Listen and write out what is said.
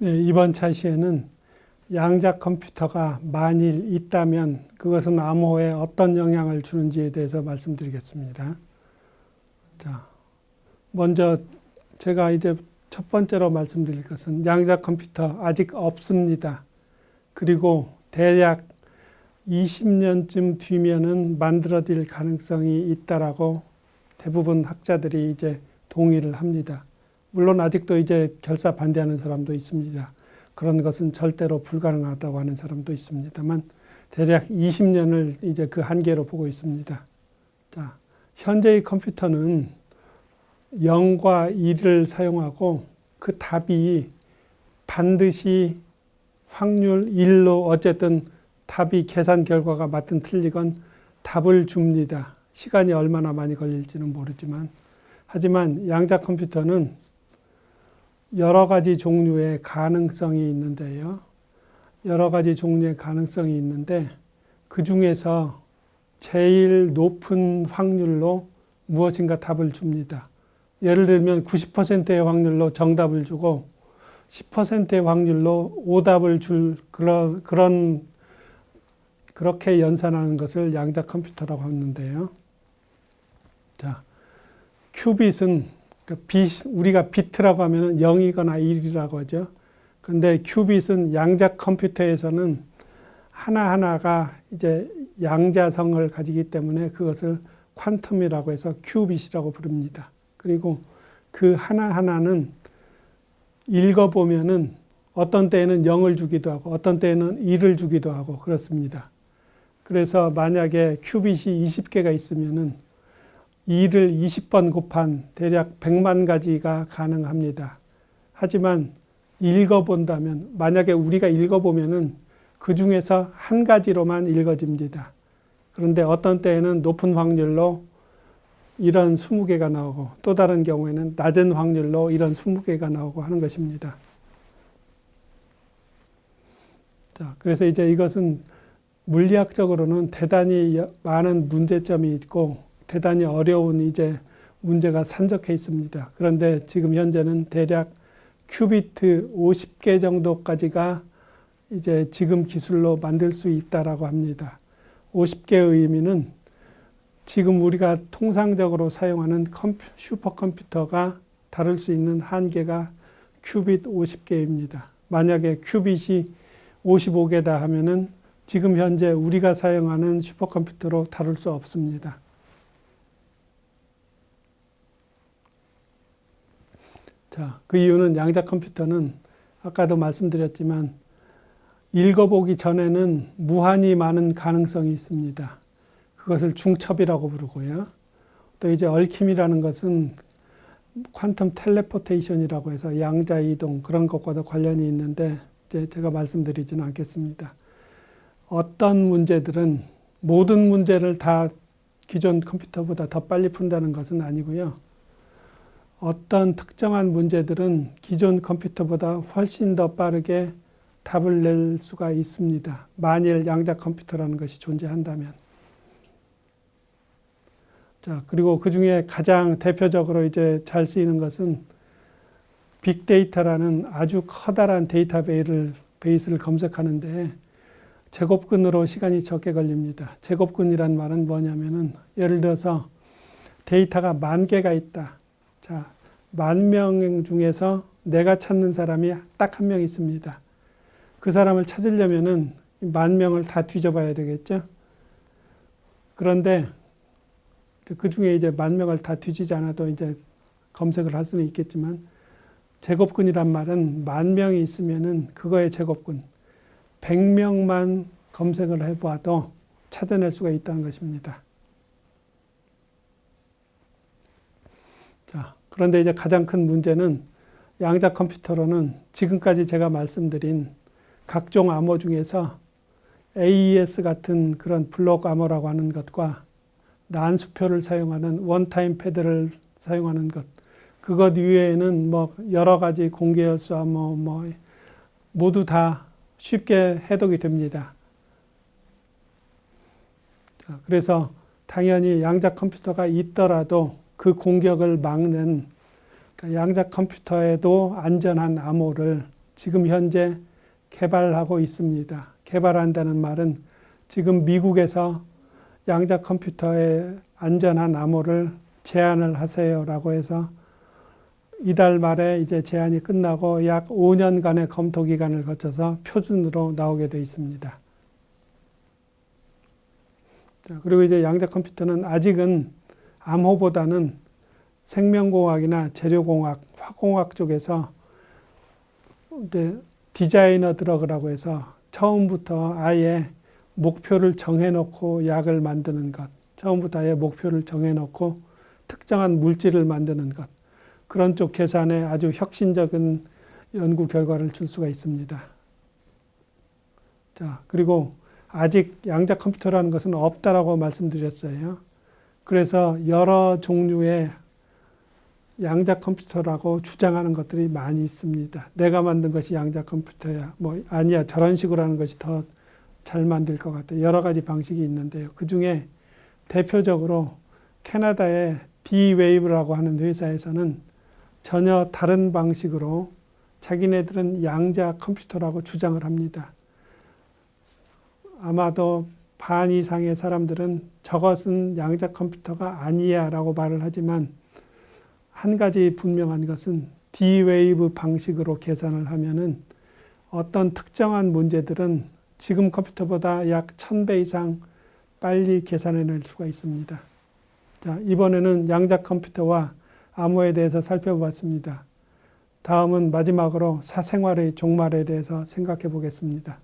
네, 이번 차시에는 양자 컴퓨터가 만일 있다면 그것은 암호에 어떤 영향을 주는지에 대해서 말씀드리겠습니다. 자, 먼저 제가 이제 첫 번째로 말씀드릴 것은 양자 컴퓨터 아직 없습니다. 그리고 대략 20년쯤 뒤면은 만들어질 가능성이 있다라고 대부분 학자들이 이제 동의를 합니다. 물론 아직도 이제 결사 반대하는 사람도 있습니다. 그런 것은 절대로 불가능하다고 하는 사람도 있습니다만 대략 20년을 이제 그 한계로 보고 있습니다. 자, 현재의 컴퓨터는 0과 1을 사용하고 그 답이 반드시 확률 1로 어쨌든 답이 계산 결과가 맞든 틀리건 답을 줍니다. 시간이 얼마나 많이 걸릴지는 모르지만 하지만 양자 컴퓨터는 여러 가지 종류의 가능성이 있는데요. 여러 가지 종류의 가능성이 있는데 그 중에서 제일 높은 확률로 무엇인가 답을 줍니다. 예를 들면 90%의 확률로 정답을 주고 10%의 확률로 오답을 줄 그런 그런 그렇게 연산하는 것을 양자 컴퓨터라고 하는데요. 자, 큐빗은 그 빗, 우리가 비트라고 하면은 0이거나 1이라고 하죠. 근데 큐빗은 양자 컴퓨터에서는 하나하나가 이제 양자성을 가지기 때문에 그것을 퀀텀이라고 해서 큐빗이라고 부릅니다. 그리고 그 하나하나는 읽어보면은 어떤 때에는 0을 주기도 하고 어떤 때에는 1을 주기도 하고 그렇습니다. 그래서 만약에 큐빗이 20개가 있으면은 2를 20번 곱한 대략 100만 가지가 가능합니다. 하지만 읽어본다면 만약에 우리가 읽어보면은 그 중에서 한 가지로만 읽어집니다. 그런데 어떤 때에는 높은 확률로 이런 20개가 나오고 또 다른 경우에는 낮은 확률로 이런 20개가 나오고 하는 것입니다. 자, 그래서 이제 이것은 물리학적으로는 대단히 많은 문제점이 있고 대단히 어려운 이제 문제가 산적해 있습니다. 그런데 지금 현재는 대략 큐비트 50개 정도까지가 이제 지금 기술로 만들 수 있다라고 합니다. 50개의 의미는 지금 우리가 통상적으로 사용하는 컴퓨, 슈퍼컴퓨터가 다룰 수 있는 한계가 큐빗 50개입니다. 만약에 큐빗이 55개다 하면은 지금 현재 우리가 사용하는 슈퍼컴퓨터로 다룰 수 없습니다. 자, 그 이유는 양자 컴퓨터는 아까도 말씀드렸지만 읽어보기 전에는 무한히 많은 가능성이 있습니다. 그것을 중첩이라고 부르고요. 또 이제 얽힘이라는 것은 퀀텀 텔레포테이션이라고 해서 양자 이동 그런 것과도 관련이 있는데 제가 말씀드리지는 않겠습니다. 어떤 문제들은 모든 문제를 다 기존 컴퓨터보다 더 빨리 푼다는 것은 아니고요. 어떤 특정한 문제들은 기존 컴퓨터보다 훨씬 더 빠르게 답을 낼 수가 있습니다. 만일 양자 컴퓨터라는 것이 존재한다면. 자, 그리고 그 중에 가장 대표적으로 이제 잘 쓰이는 것은 빅데이터라는 아주 커다란 데이터베이스를 베이스를 검색하는데 제곱근으로 시간이 적게 걸립니다. 제곱근이란 말은 뭐냐면은 예를 들어서 데이터가 만 개가 있다. 자, 만 명 중에서 내가 찾는 사람이 딱 한 명 있습니다. 그 사람을 찾으려면은 만 명을 다 뒤져봐야 되겠죠. 그런데 그 중에 이제 만 명을 다 뒤지지 않아도 이제 검색을 할 수는 있겠지만 제곱근이란 말은 만 명이 있으면은 그거의 제곱근 100명만 검색을 해봐도 찾아낼 수가 있다는 것입니다. 자, 그런데 이제 가장 큰 문제는 양자 컴퓨터로는 지금까지 제가 말씀드린 각종 암호 중에서 AES 같은 그런 블록 암호라고 하는 것과 난수표를 사용하는 원타임 패드를 사용하는 것, 그것 이외에는 뭐 여러 가지 공개열수 암호 뭐 모두 다 쉽게 해독이 됩니다. 그래서 당연히 양자 컴퓨터가 있더라도 그 공격을 막는 그러니까 양자 컴퓨터에도 안전한 암호를 지금 현재 개발하고 있습니다. 개발한다는 말은 지금 미국에서 양자 컴퓨터의 안전한 암호를 제안을 하세요라고 해서 이달 말에 이제 제안이 끝나고 약 5년간의 검토 기간을 거쳐서 표준으로 나오게 돼 있습니다. 자, 그리고 이제 양자 컴퓨터는 아직은 암호보다는 생명공학이나 재료공학, 화공학 쪽에서 이제 디자이너 드러그라고 해서 처음부터 아예 목표를 정해놓고 약을 만드는 것, 처음부터 아예 목표를 정해놓고 특정한 물질을 만드는 것, 그런 쪽 계산에 아주 혁신적인 연구 결과를 줄 수가 있습니다. 자, 그리고 아직 양자 컴퓨터라는 것은 없다라고 말씀드렸어요. 그래서 여러 종류의 양자 컴퓨터라고 주장하는 것들이 많이 있습니다. 내가 만든 것이 양자 컴퓨터야. 뭐 아니야 저런 식으로 하는 것이 더 잘 만들 것 같아. 여러 가지 방식이 있는데요. 그 중에 대표적으로 캐나다의 비웨이브라고 하는 회사에서는 전혀 다른 방식으로 자기네들은 양자 컴퓨터라고 주장을 합니다. 아마도 반 이상의 사람들은 저것은 양자 컴퓨터가 아니야 라고 말을 하지만 한 가지 분명한 것은 D-웨이브 방식으로 계산을 하면은 어떤 특정한 문제들은 지금 컴퓨터보다 약 1000배 이상 빨리 계산해낼 수가 있습니다. 자, 이번에는 양자 컴퓨터와 암호에 대해서 살펴보았습니다. 다음은 마지막으로 사생활의 종말에 대해서 생각해 보겠습니다.